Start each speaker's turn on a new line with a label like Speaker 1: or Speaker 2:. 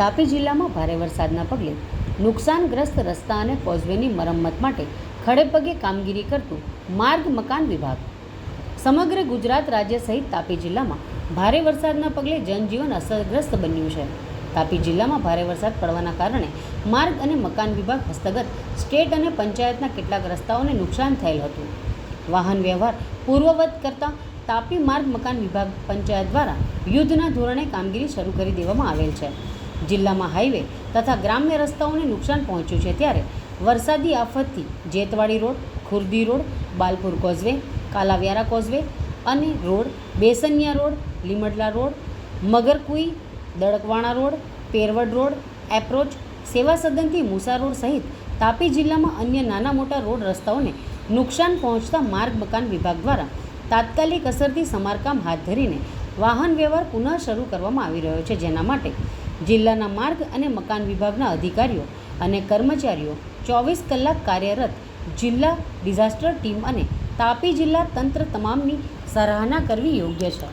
Speaker 1: તાપી જિલ્લામાં ભારે વરસાદના પગલે નુકસાનગ્રસ્ત રસ્તા અને કોઝવેની મરમ્મત માટે ખડેપગે કામગીરી કરતું માર્ગ મકાન વિભાગ. સમગ્ર ગુજરાત રાજ્ય સહિત તાપી જિલ્લામાં ભારે વરસાદના પગલે જનજીવન અસરગ્રસ્ત બન્યું છે. તાપી જિલ્લામાં ભારે વરસાદ પડવાના કારણે માર્ગ અને મકાન વિભાગ હસ્તગત સ્ટેટ અને પંચાયતના કેટલાક રસ્તાઓને નુકસાન થયેલ હતું. વાહન વ્યવહાર પૂર્વવત કરતા તાપી માર્ગ મકાન વિભાગ પંચાયત દ્વારા યુદ્ધના ધોરણે કામગીરી શરૂ કરી દેવામાં આવેલ છે. જિલ્લામાં હાઈવે તથા ગ્રામ્ય રસ્તાઓને નુકસાન પહોંચ્યું છે ત્યારે વરસાદી આફતથી Jetwadi road, Khurdi road, Balpur causeway, Kalavyara causeway અને road, Besaniya road, Limdala road, Magarkui, Dadakvana road, Perwad road, approach, સેવા સદનથી મુસા રોડ સહિત તાપી જિલ્લામાં અન્ય નાના મોટા રોડ રસ્તાઓને નુકસાન પહોંચતા માર્ગ મકાન વિભાગ દ્વારા તાત્કાલિક અસરથી સમારકામ હાથ ધરીને વાહન વ્યવહાર પુનઃ શરૂ કરવામાં આવી રહ્યો છે. જેના માટે જિલ્લાના માર્ગ અને મકાન વિભાગના અધિકારીઓ અને કર્મચારીઓ ચોવીસ કલાક કાર્યરત જિલ્લા ડિઝાસ્ટર ટીમ અને તાપી જિલ્લા તંત્ર તમામની સરાહના કરવી યોગ્ય છે.